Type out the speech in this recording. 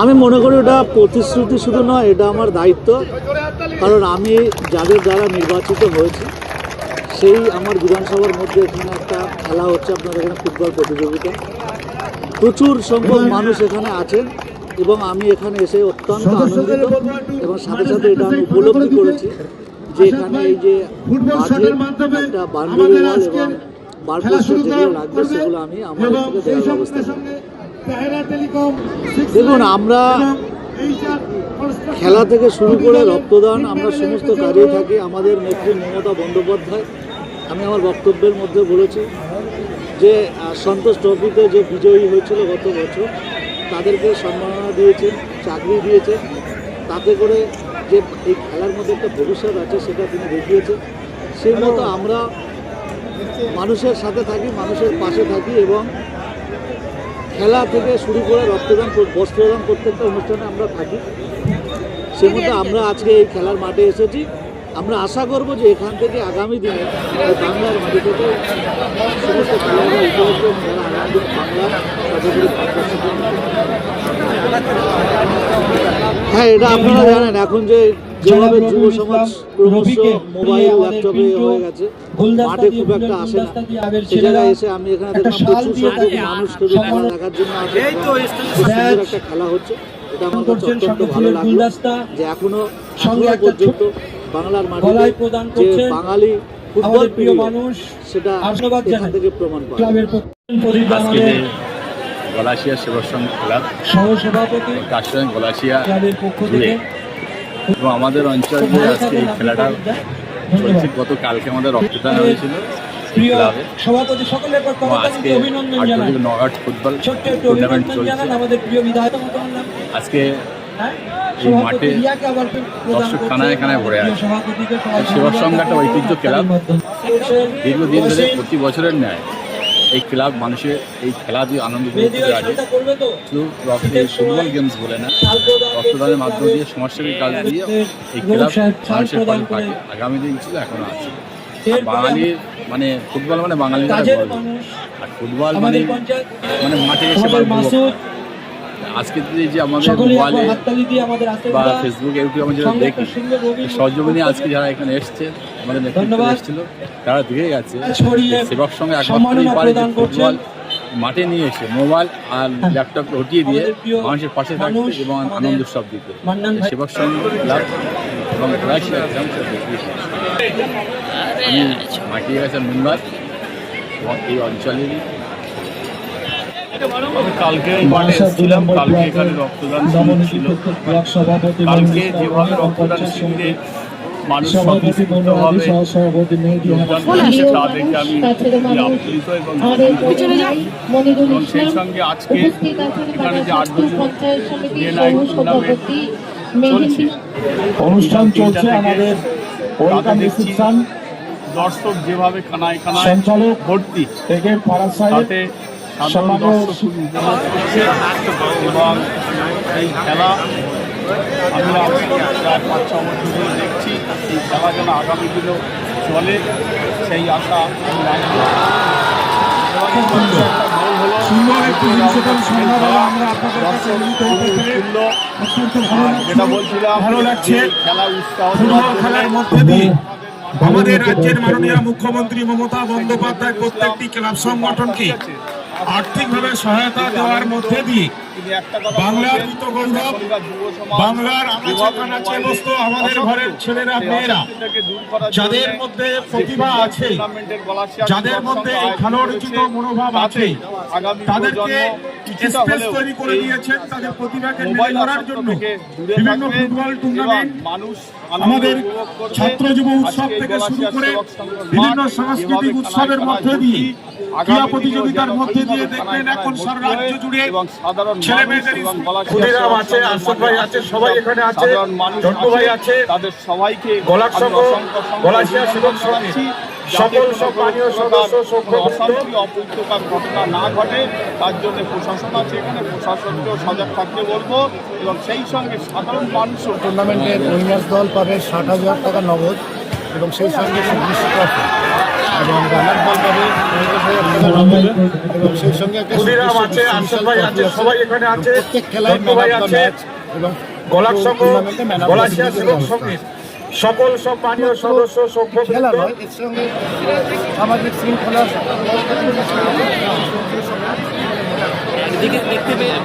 আমি মনে করি ওটা প্রতিশ্রুতি শুধু নয় এটা আমার দায়িত্ব কারণ আমি যাদের দ্বারা নির্বাচিত হয়েছি সেই আমার বিধানসভার মধ্যে এখানে একটা খেলা হচ্ছে আপনার এখানে ফুটবল প্রতিযোগিতা প্রচুর সংখ্যক মানুষ এখানে আছেন এবং আমি এখানে এসে অত্যন্ত আনন্দিত এবং সাথে সাথে এটা আমি উপলব্ধি করেছি যে এখানে এই যে একটা ওয়াল এবং বারপোস্টার যেগুলো লাগবে সেগুলো আমি আমার থেকে দেওয়ার ব্যবস্থা। দেখুন আমরা খেলা থেকে শুরু করে রক্তদান আমরা সমস্ত কাজেই থাকি। আমাদের নেত্রী মমতা বন্দ্যোপাধ্যায় আমি আমার বক্তব্যের মধ্যে বলেছি যে সন্তোষ ট্রফিতে যে বিজয়ী হয়েছিল গত বছর তাদেরকে সম্মাননা দিয়েছেন চাকরি দিয়েছেন। তাতে করে যে এই খেলার মধ্যে একটা ভবিষ্যৎ আছে সেটা তিনি দেখিয়েছেন। সেই মতো আমরা মানুষের সাথে থাকি মানুষের পাশে থাকি এবং খেলা থেকে শুরু করে রক্তদান বস্ত্রদান প্রত্যেকটা অনুষ্ঠানে আমরা থাকি। সে মধ্যে আমরা আজকে এই খেলার মাঠে এসেছি। আমরা আশা করব যে এখান থেকে আগামী দিনে বাংলার মাটি থেকে সমস্ত বাংলা হ্যাঁ এটা আপনারা জানেন, এখন যে যেভাবে যুব সমাজ ক্রমশ মোবাইল ল্যাপটপে হয়ে গেছে। মাঠে খুব একটা আসে না সে জায়গায় এসে আমি এখানে দেখলাম প্রচুর সংখ্যক মানুষ খেলা দেখার জন্য একটা খেলা হচ্ছে। এটা আমার কাছে অত্যন্ত ভালো লাগল যে এখনও পর্যন্ত বাংলার মাটিতে যে বাঙালি ফুটবল প্রিয় মানুষ সেটা এখান থেকে প্রমাণ পায় আজকে গলাশিয়া সংঘ ক্লাব সহসভাপতি গলাশিয়া ক্লাবের পক্ষ থেকে এবং আমাদের অঞ্চলে যে আজকে এই খেলাটা চলছে গত কালকে আমাদের রক্তদান হয়েছিল সভাপতি সকলের আজকে নগাট ফুটবল টুর্নামেন্ট চলছে। আজকে হ্যাঁ? এই মাঠে দর্শক খানায় খানায় ভরে আছে। সেবার একটা ঐতিহ্য ক্লাব। দীর্ঘদিন ধরে প্রতি বছরের ন্যায় এই ক্লাব মানুষের এই খেলা দিয়ে আনন্দ উপভোগ আছে? শুধু রক্ত- ফুটবল গেমস বলে না রক্তদানের মাধ্যমে দিয়ে সমাজসেবী কাজ দিয়ে এই ক্লাব মানুষের ফল থাকে আগামী দিন ছিল এখনও আছে। বাঙালির মানে ফুটবল মানে বাঙালিরা কাজের আর ফুটবল মানে মানে মাঠে এসে আজকে যে আমাদের মোবাইলে দিয়ে বা ফেসবুক ইউটিউবে আমরা যেটা দেখি সহযোগিনী আজকে যারা এখানে এসছে আমাদের নেতৃত্বে ধন্যবাদ। এসেছিল তারা দেখে গেছে। সেবক সঙ্গে একমাত্রই সম্মাননা পারে যে ফুটবল মাঠে নিয়ে এসে মোবাইল আর ল্যাপটপ হটিয়ে দিয়ে মানুষের পাশে থাকতে এবং আনন্দ উৎসব দিতে। সেবক সঙ্গ ক্লাব এবং আমি গেছেন মুম্বাই এবং এই অঞ্চলেরই আমি কালকে এই মাঠে এসেছিলাম কালকে এখানে রক্তদান শিবির ছিল। কালকে যেভাবে রক্তদান শিবিরে মানুষ স্বতঃস্ফূর্তভাবে যোগদান করেছে তা দেখে আমি আপ্লুত এবং এবং সেই সঙ্গে আজকে এখানে যে আট বছর টুর্নামেন্ট চলছে। অনুষ্ঠান চলছে আমাদের তাতে দেখছি দর্শক যেভাবে খানায় খানায় ভর্তি। থেকে ফারাজ সাহেব তাতে সাধারণ সম্মানীয় দর্শক এবং এই খেলা আমরা প্রায় পাঁচ ছ বছর ধরে দেখছি এই খেলা যেন আগামী দিনেও চলে সেই আশা ভালো লাগছে। যেটা বলছিলাম ভালো লাগছে। খেলা উৎসাহ খেলার মধ্যে দিয়ে আমাদের রাজ্যের মাননীয় মুখ্যমন্ত্রী মমতা বন্দ্যোপাধ্যায় প্রত্যেকটি ক্লাব সংগঠনকে আর্থিকভাবে সহায়তা দেওয়ার মধ্যে দিয়ে বাংলার কৃত গৌরব বাংলার বস্তু আমাদের ঘরের ছেলেরা, মেয়েরা, যাদের মধ্যে প্রতিভা আছে, যাদের মধ্যে এই আয়োজন মনোভাব আছে, তাদেরকে স্পেস তৈরি করে দিয়েছেন তাদের প্রতিভাকে মেলে ধরার জন্য। বিভিন্ন ফুটবল টুর্নামেন্ট আমাদের ছাত্র যুব উৎসব থেকে শুরু করে বিভিন্ন সাংস্কৃতিক উৎসবের মধ্যে দিয়ে ক্রীড়া প্রতিযোগিতার মধ্যে দিয়ে দেখবেন এখন সারা রাজ্য জুড়ে ছেলে মেয়েদের ক্ষুদিরাম আছে সংঘের ভাই আছে সবাই এখানে আছে। সাধারণ ভাই আছে। তাদের সবাইকে অসংখ্য গলাশিয়া সেবক জানাচ্ছি। সকল সম্মানীয় সদস্য অশান্তি অপ্রীতকর ঘটনা না ঘটে তার জন্য প্রশাসন আছে এখানে প্রশাসনকেও সজাগ থাকতে বলব এবং সেই সঙ্গে সাধারণ মানুষ টুর্নামেন্টের উইনার্স দল পাবে ষাট হাজার টাকা নগদ এবং সেই সঙ্গে এবং সেই সঙ্গে সবাই এখানে আছে প্রত্যেক খেলায় ম্যাচ এবং গলার সঙ্গে গলাশিয়া সংগীত। সকল সম্মানীয় সদস্য খেলা সামাজিক শৃঙ্খলা দেখতে পেয়ে